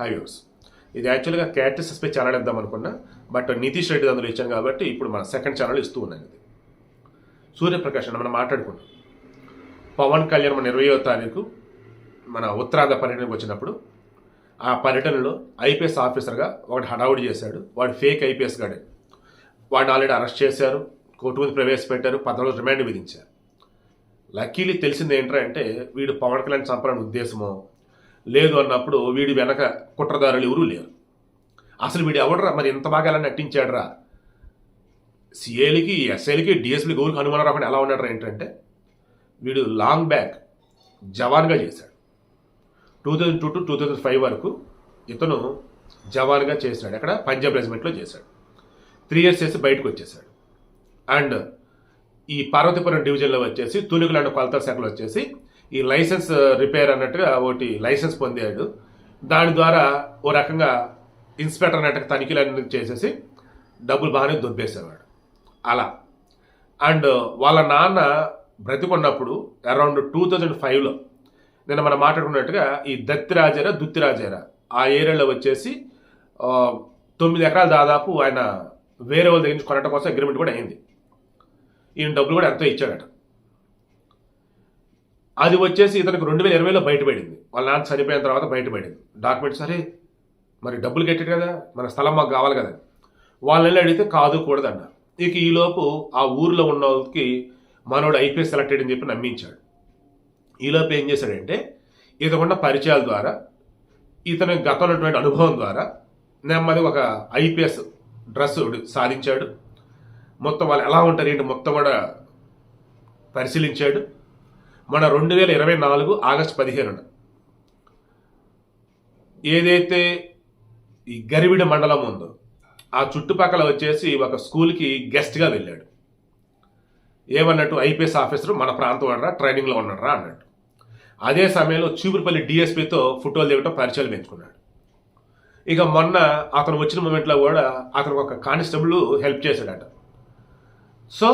Highways ఇది యాక్చువల్గా characters channel ఇద్దాం అనుకున్నా బట్ నితీష్ రెడ్డి అందులో ఇచ్చాను కాబట్టి ఇప్పుడు మన సెకండ్ ఛానల్ ఇస్తూ ఉన్నాను ఇది. సూర్యప్రకాష్ అని మనం మాట్లాడుకున్నాం. పవన్ కళ్యాణ్ మన ఇరవయో తారీఖు మన ఉత్తరాంధ్ర పర్యటనకు వచ్చినప్పుడు ఆ పర్యటనలో ఐపీఎస్ ఆఫీసర్గా ఒకటి హడావుడి చేశాడు. వాడు ఫేక్ ఐపీఎస్ గాడే. వాడిని ఆల్రెడీ అరెస్ట్ చేశారు కోర్టు మీద ప్రవేశపెట్టారు పద్నాలుగు రిమాండ్ విధించారు. లక్కీలీ తెలిసింది ఏంటంటే వీడు పవన్ కళ్యాణ్ చంపాలని ఉద్దేశమో లేదు అన్నప్పుడు వీడి వెనక కుట్రదారులు ఎవరూ లేరు. అసలు వీడు ఎవడరా? మరి ఇంత బాగా ఎలా నటించాడురా? సిఏలకి ఎస్ఏలకి డిఎస్పీలకి ఎవరికి అనుమానం రాకుండా ఎలా ఉన్నాడు ఏంటంటే వీడు లాంగ్ బ్యాక్ జవాన్గా చేశాడు. Two thousand two to two thousand five వరకు ఇతను జవాన్గా చేశాడు. అక్కడ పంజాబ్ రెజిమెంట్లో చేశాడు. త్రీ ఇయర్స్ చేసి బయటకు వచ్చేసాడు అండ్ ఈ పార్వతీపురం డివిజన్లో వచ్చేసి తూనికలాంటి కొలతల శాఖలో వచ్చేసి ఈ లైసెన్స్ uh, రిపేర్ అన్నట్టుగా ఒకటి లైసెన్స్ పొందాడు. దాని ద్వారా ఓ రకంగా ఇన్స్పెక్టర్ అన్నట్టుగా తనిఖీలన్నీ చేసేసి డబ్బులు బాగానే దొబ్బేసేవాడు. అలా. అండ్ వాళ్ళ నాన్న బ్రతికున్నప్పుడు అరౌండ్ టూ థౌజండ్ ఫైవ్లో నిన్న మనం మాట్లాడుకున్నట్టుగా ఈ దత్తిరాజేరా దుత్తిరాజేరా ఆ ఏరియాలో వచ్చేసి తొమ్మిది ఎకరాలు దాదాపు ఆయన వేరే వాళ్ళ దగ్గర నుంచి కొనడం కోసం అగ్రిమెంట్ కూడా అయింది. ఈయన డబ్బులు కూడా ఎంతో ఇచ్చాడట. అది వచ్చేసి ఇతనికి రెండు వేల ఇరవైలో బయటపడింది. వాళ్ళ నాన్న చనిపోయిన తర్వాత బయటపడింది. డాక్యుమెంట్స్ సరే మరి డబ్బులు కట్టాడు కదా మన స్థలం మాకు కావాలి కదా. వాళ్ళని అడిగితే కాదు కూడదు అన్నారు ఇక ఈలోపు ఆ ఊరిలో ఉన్న వాళ్ళకి మనోడు ఐపీఎస్ సెలెక్టెడ్ అని చెప్పి నమ్మించాడు. ఈలోపు ఏం చేశాడంటే ఇతనున్న పరిచయాల ద్వారా ఇతని గతంలో ఉన్నటువంటి అనుభవం ద్వారా నెమ్మది ఒక ఐపీఎస్ డ్రెస్ సాధించాడు. మొత్తం వాళ్ళు ఎలా ఉంటారు ఏంటి మొత్తం కూడా పరిశీలించాడు. మన రెండు వేల ఇరవై నాలుగు ఆగస్టు పదిహేనున. ఏదైతే ఈ గరివిడ మండలం ఉందో ఆ చుట్టుపక్కల వచ్చేసి ఒక స్కూల్కి గెస్ట్గా వెళ్ళాడు. ఏమన్నట్టు ఐపీఎస్ ఆఫీసర్ మన ప్రాంతం వాడరా ట్రైనింగ్లో ఉన్నాడరా అన్నట్టు. అదే సమయంలో చీపురుపల్లి డిఎస్పీతో ఫోటోలు దిగటం పరిచయాలు పెంచుకున్నాడు. ఇక మొన్న అతను వచ్చిన మూమెంట్లో కూడా అతను ఒక కానిస్టేబుల్ హెల్ప్ చేశాడట. సో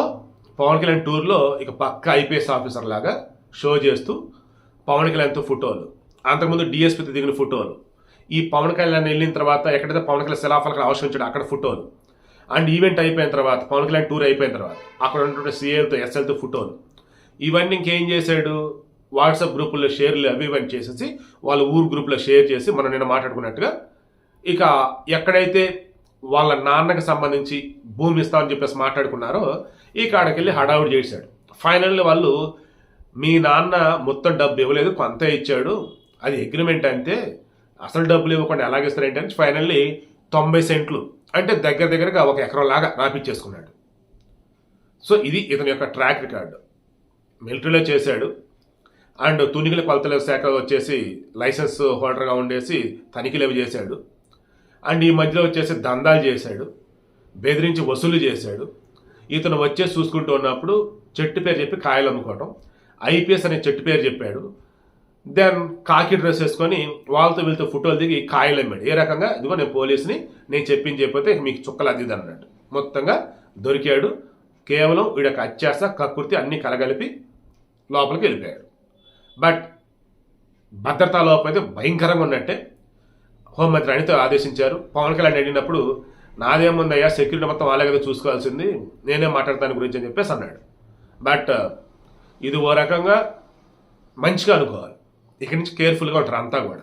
పవన్ కళ్యాణ్ టూర్లో ఇక పక్క ఐపీఎస్ ఆఫీసర్ లాగా షో చేస్తూ పవన్ కళ్యాణ్తో ఫోటోలు. అంతకుముందు డిఎస్పీతో దిగిన ఫోటోలు. ఈ పవన్ కళ్యాణ్ వెళ్ళిన తర్వాత ఎక్కడైతే పవన్ కళ్యాణ్ శిలాఫలకలు ఆవిష్కరించాడు అక్కడ ఫోటోలు. అండ్ ఈవెంట్ అయిపోయిన తర్వాత పవన్ కళ్యాణ్ టూర్ అయిపోయిన తర్వాత అక్కడ ఉన్నటువంటి సీఏలతో ఎస్ఎల్తో ఫోటోలు. ఇవన్నీ ఇంకేం చేశాడు? వాట్సాప్ గ్రూపుల్లో షేర్లు అవి ఇవన్నీ చేసేసి వాళ్ళ ఊరు గ్రూప్లో షేర్ చేసి మనం నిన్న మాట్లాడుకున్నట్టుగా ఇక ఎక్కడైతే వాళ్ళ నాన్నకి సంబంధించి భూమి ఇస్తామని చెప్పేసి మాట్లాడుకున్నారో ఈ కాడకెళ్ళి హడావుడి చేశాడు. ఫైనల్లీ వాళ్ళు మీ నాన్న మొత్తం డబ్బు ఇవ్వలేదు కొంత ఇచ్చాడు. అది అగ్రిమెంట్ అంతే అసలు డబ్బులు ఇవ్వకుండా ఎలాగిస్తారేంటి అని ఫైనల్లీ తొంభై సెంట్లు అంటే దగ్గర దగ్గరగా ఒక ఎకరం లాగా రాపిచ్చేసుకున్నాడు. సో ఇది ఇతని యొక్క ట్రాక్ రికార్డు మిలిటరీలో చేశాడు. అండ్ తునిగిల కొలతల శాఖ వచ్చేసి లైసెన్స్ హోల్డర్గా ఉండేసి తనిఖీలు అవి చేశాడు. అండ్ ఈ మధ్యలో వచ్చేసి దందాలు చేశాడు. బెదిరించి వసూలు చేశాడు. ఇతను వచ్చేసి చూసుకుంటూ ఉన్నప్పుడు చెట్టు పేరు చెప్పి కాయలు అమ్ముకోవటం. ఐపీఎస్ అనే చెట్టు పేరు చెప్పాడు. దెన్ కాకి డ్రెస్ వేసుకొని వాళ్ళతో వీళ్ళతో ఫోటోలు దిగి కాయలు అమ్మాడు. ఏ రకంగా? ఇదిగో నేను పోలీసుని నేను చెప్పింది చెప్పితే మీకు చుక్కలు అద్దిది అన్నట్టు మొత్తంగా దొరికాడు. కేవలం వీడొక అత్యాస కకృతి అన్నీ కలగలిపి లోపలికి వెళ్ళిపోయాడు. బట్ భద్రతా లోపం అయితే భయంకరంగా ఉన్నట్టే హోంమంత్రి అనితో ఆదేశించారు. పవన్ కళ్యాణ్ అడిగినప్పుడు నాదేముందయ్యా సెక్యూరిటీ మొత్తం వాళ్ళే కదా చూసుకోవాల్సింది. నేనే మాట్లాడతాను గురించి అని చెప్పేసి అన్నాడు. బట్ ఇది ఓ రకంగా మంచిగా అనుకోవాలి. ఇక్కడి నుంచి కేర్ఫుల్గా ఉంటారు అంతా కూడా.